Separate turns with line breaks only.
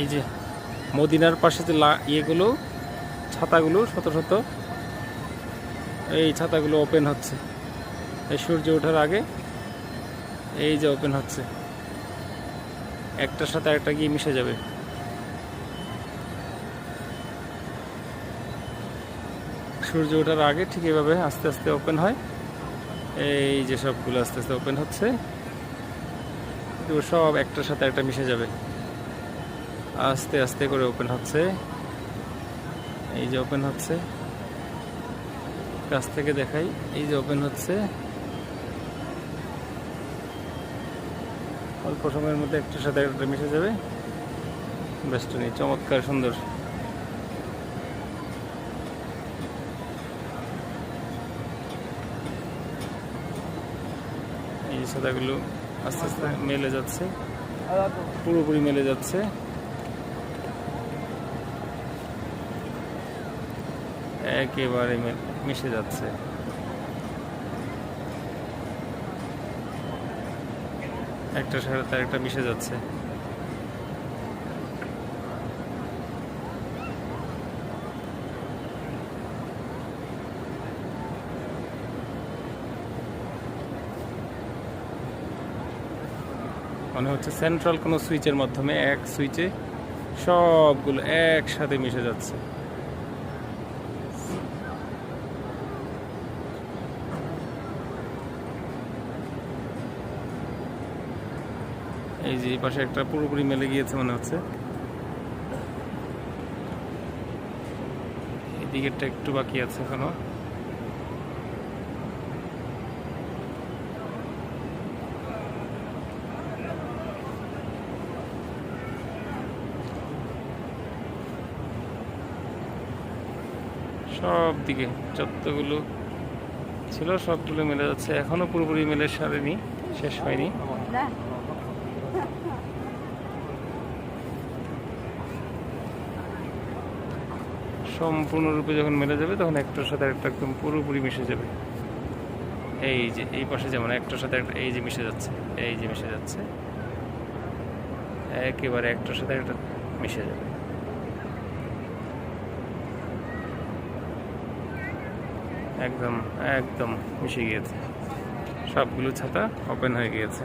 এই যে মদিনার পাশে যে ইয়েগুলো, ছাতাগুলো, শত শত, এই ছাতাগুলো ওপেন হচ্ছে। এই সূর্য ওঠার আগে এই যে ওপেন হচ্ছে। একটার সাথে একটা গিয়ে মিশে যাবে। সূর্য ওঠার আগে ঠিক এভাবে আস্তে আস্তে ওপেন হয়। এই যে সবগুলো আস্তে আস্তে ওপেন হচ্ছে। সব একটার সাথে একটা মিশে যাবে। আস্তে আস্তে করে ওপেন হচ্ছে। এই যে ওপেন হচ্ছে। কাছ থেকে দেখাই এই যে ওপেন হচ্ছে। অল্প সময়ের মধ্যে একটার সাথে একটা মিশে যাবে। বেস্টনি চমৎকার সুন্দর। এই সাদাগুলো আস্তে আস্তে মেলে যাচ্ছে। পুরোপুরি মেলে যাচ্ছে। একেবারে মিশে যাচ্ছে। একটার সাথে একটা মিশে যাচ্ছে। মনে হচ্ছে সেন্ট্রাল কোনো সুইচের মাধ্যমে এক সুইচে সবগুলো একসাথে মিশে যাচ্ছে। এই যে পাশে একটা পুরোপুরি মেলে গিয়েছে মনে হচ্ছে। এদিকেরটা একটু বাকি আছে এখনও। সব দিকে যতগুলো ছিল সবগুলো মেলে যাচ্ছে। এখনও পুরোপুরি মেলে সারেনি, শেষ হয়নি। সম্পূর্ণরূপে যখন মেলে যাবে, তখন একটার সাথে একটা একদম পুরোপুরি মিশে যাবে। এই যে, এই পাশে যেমন একটার সাথে একটা এই যে মিশে যাচ্ছে, এই যে মিশে যাচ্ছে, একেবারে একটার সাথে একটা মিশে যাবে। একদম একদম মিশে গিয়েছে। সবগুলো ছাতা ওপেন হয়ে গিয়েছে।